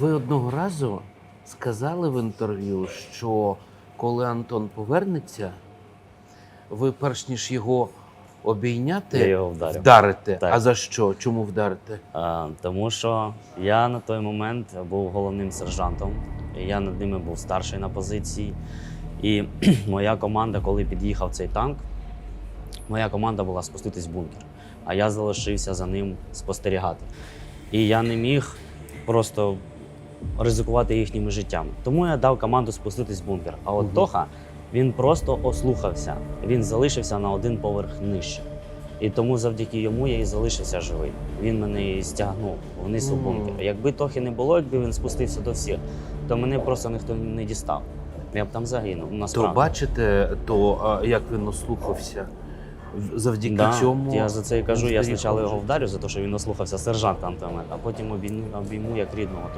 Ви одного разу сказали в інтерв'ю, що коли Антон повернеться, ви перш ніж його обійняти, Я його вдарив. вдарите. Так. А за що? Чому вдарите? А, тому що я на той момент був головним сержантом. і Я над ними був старший на позиції. І моя команда, коли під'їхав цей танк, моя команда була спуститись в бункер. А я залишився за ним спостерігати. І я не міг просто ризикувати їхніми життями. Тому я дав команду спуститись в бункер. А от Мгм. Тоха він просто ослухався. Він залишився на один поверх нижче. І тому завдяки йому я і залишився живий. Він мене і стягнув вниз у бункер. Якби Тохи не було, якби він спустився до всіх, то мене просто ніхто не дістав. Я б там загинув. То бачите, то як він ослухався. Завдяки Да, цьому. я за це і кажу. Я спочатку його вдарю за те, що він ослухався сержанта Антомета, а потім обійму, обійму як рідного.